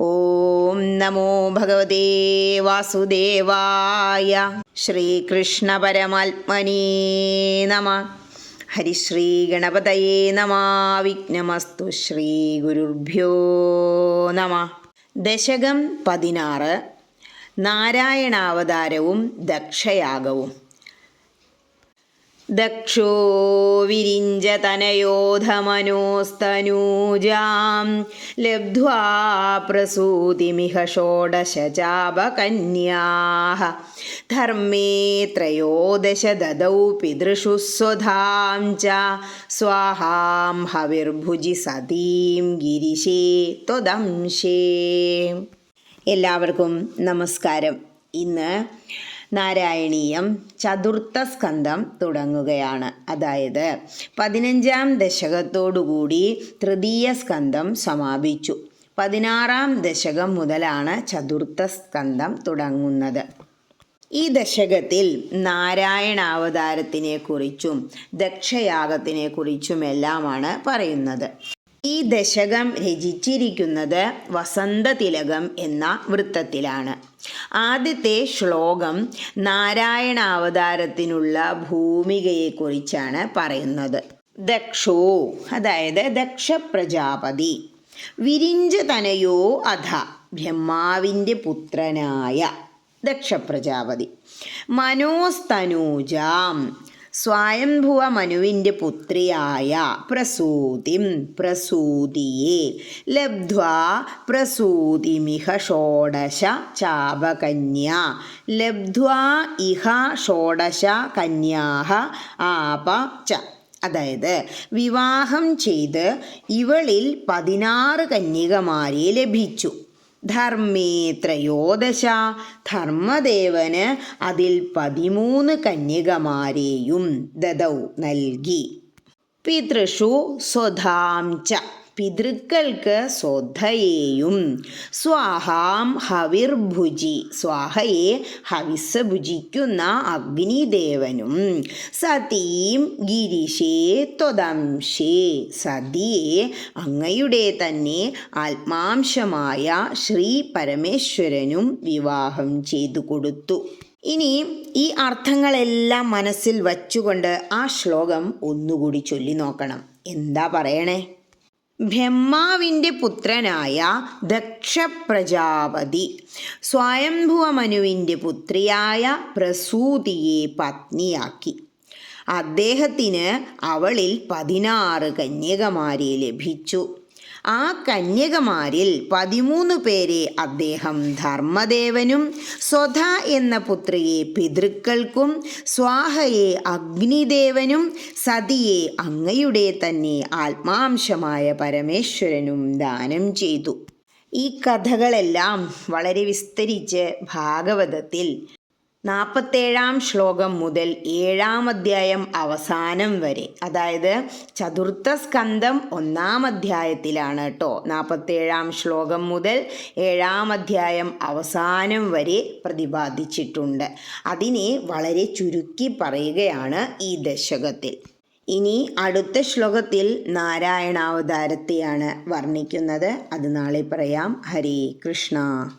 ഓം നമോ ഭഗവതേ വാസുദേവായ ശ്രീകൃഷ്ണ പരമാത്മനേ നമ. ഹരിശ്രീ ഗണപതയേ നമ. വിഘ്നമസ്തു ശ്രീ ഗുരുഭ്യോ നമ. ദശകം പതിനാറ് നാരായണാവതാരവും ദക്ഷയാഗവും. ദക്ഷോ വിരിഞ്ചതനയോധമനോസ്തനൂജാം ലബ്ധ്വാ പ്രസൂതിമിഹ ഷോഡശചാപകന്യാः ധർമ്മേ ത്രയോദശ ദദൗ പിതൃഷു സ്വധാം ച. സ്വാഹാം ഹവിർഭുജി സതീം ഗിരിശേ ത്വദംശേ. എല്ലാവർക്കും നമസ്കാരം. ഇന്ന് നാരായണീയം ചതുർത്ഥ സ്കന്ധം തുടങ്ങുകയാണ്. അതായത് പതിനഞ്ചാം ദശകത്തോടുകൂടി തൃതീയ സ്കന്ധം സമാപിച്ചു. പതിനാറാം ദശകം മുതലാണ് ചതുർത്ഥ സ്കന്ധം തുടങ്ങുന്നത്. ഈ ദശകത്തിൽ നാരായണാവതാരത്തിനെ കുറിച്ചും ദക്ഷയാഗത്തിനെ കുറിച്ചുമെല്ലാമാണ് പറയുന്നത്. ഈ ദശകം രചിച്ചിരിക്കുന്നത് വസന്തതിലകം എന്ന വൃത്തത്തിലാണ്. ആദ്യത്തെ ശ്ലോകം നാരായണാവതാരത്തിനുള്ള ഭൂമികയെക്കുറിച്ചാണ് പറയുന്നത്. ദക്ഷോ അതായത് ദക്ഷ പ്രജാപതി വിരിഞ്ച തനയോ അധ ബ്രഹ്മാവിന്റെ പുത്രനായ ദക്ഷപ്രജാപതി മനോസ്തനൂജാം സ്വയംഭുവ മനുവിന്റെ പുത്രിയായ പ്രസൂതിം പ്രസൂതിയെ ലബ്ധ്വാ പ്രസൂതിമിഹ ഷോഡശ ചാപകന്യ. ലബ്ധ്വാ ഇഹ ഷോഡശ കന്യാഹ ആപ ച. അതായത് വിവാഹം ചെയ്ത് ഇവളിൽ പതിനാറ് കന്യകമാരെ ലഭിച്ചു. ധർമ്മേ ത്രയോദശ ധർമ്മദേവന് അതിൽ പതിമൂന്ന് കന്യകമാരെയും ദദൗ നൽകി. പിതൃഷു സ്വധാം ച. പിതൃക്കൾക്ക് സ്വധയെയും. സ്വാഹാം ഹവിർഭുജി. സ്വാഹയെ ഹവിസ് ഭുജിക്കുന്ന അഗ്നിദേവനും. സതീം ഗിരിശേ ത്വദംശേ. സതിയെ അങ്ങയുടെ തന്നെ ആത്മാംശമായ ശ്രീ പരമേശ്വരനും വിവാഹം ചെയ്തു കൊടുത്തു. ഇനി ഈ അർത്ഥങ്ങളെല്ലാം മനസ്സിൽ വച്ചുകൊണ്ട് ആ ശ്ലോകം ഒന്നുകൂടി ചൊല്ലി നോക്കണം. എന്താ പറയണേ? ബ്രഹ്മാവിന്റെ പുത്രനായ ദക്ഷപ്രജാപതി. സ്വയംഭുവമനുവിന്റെ പുത്രിയായ പ്രസൂതിയെ പത്നിയാക്കി. അദ്ദേഹത്തിന് അവളിൽ പതിനാറ് കന്യകമാരെ ലഭിച്ചു. ആ കന്യകമാരിൽ പതിമൂന്ന് പേരെ അദ്ദേഹം ധർമ്മദേവനും സ്വധ എന്ന പുത്രിയെ പിതൃക്കൾക്കും സ്വാഹയെ അഗ്നിദേവനും സതിയെ അങ്ങയുടെ തന്നെ ആത്മാംശമായ പരമേശ്വരനും ദാനം ചെയ്തു. ഈ കഥകളെല്ലാം വളരെ വിസ്തരിച്ച് ഭാഗവതത്തിൽ നാൽപ്പത്തേഴാം ശ്ലോകം മുതൽ ഏഴാം അധ്യായം അവസാനം വരെ. അതായത് ചതുർത്ഥ സ്കന്ധം ഒന്നാം അധ്യായത്തിലാണ് കേട്ടോ. നാൽപ്പത്തേഴാം ശ്ലോകം മുതൽ ഏഴാം അധ്യായം അവസാനം വരെ പ്രതിപാദിച്ചിട്ടുണ്ട്. അതിനെ വളരെ ചുരുക്കി പറയുകയാണ് ഈ ദശകത്തിൽ. ഇനി അടുത്ത ശ്ലോകത്തിൽ നാരായണാവതാരത്തെയാണ് വർണിക്കുന്നത്. അത് നാളെ പറയാം. ഹരേ കൃഷ്ണ.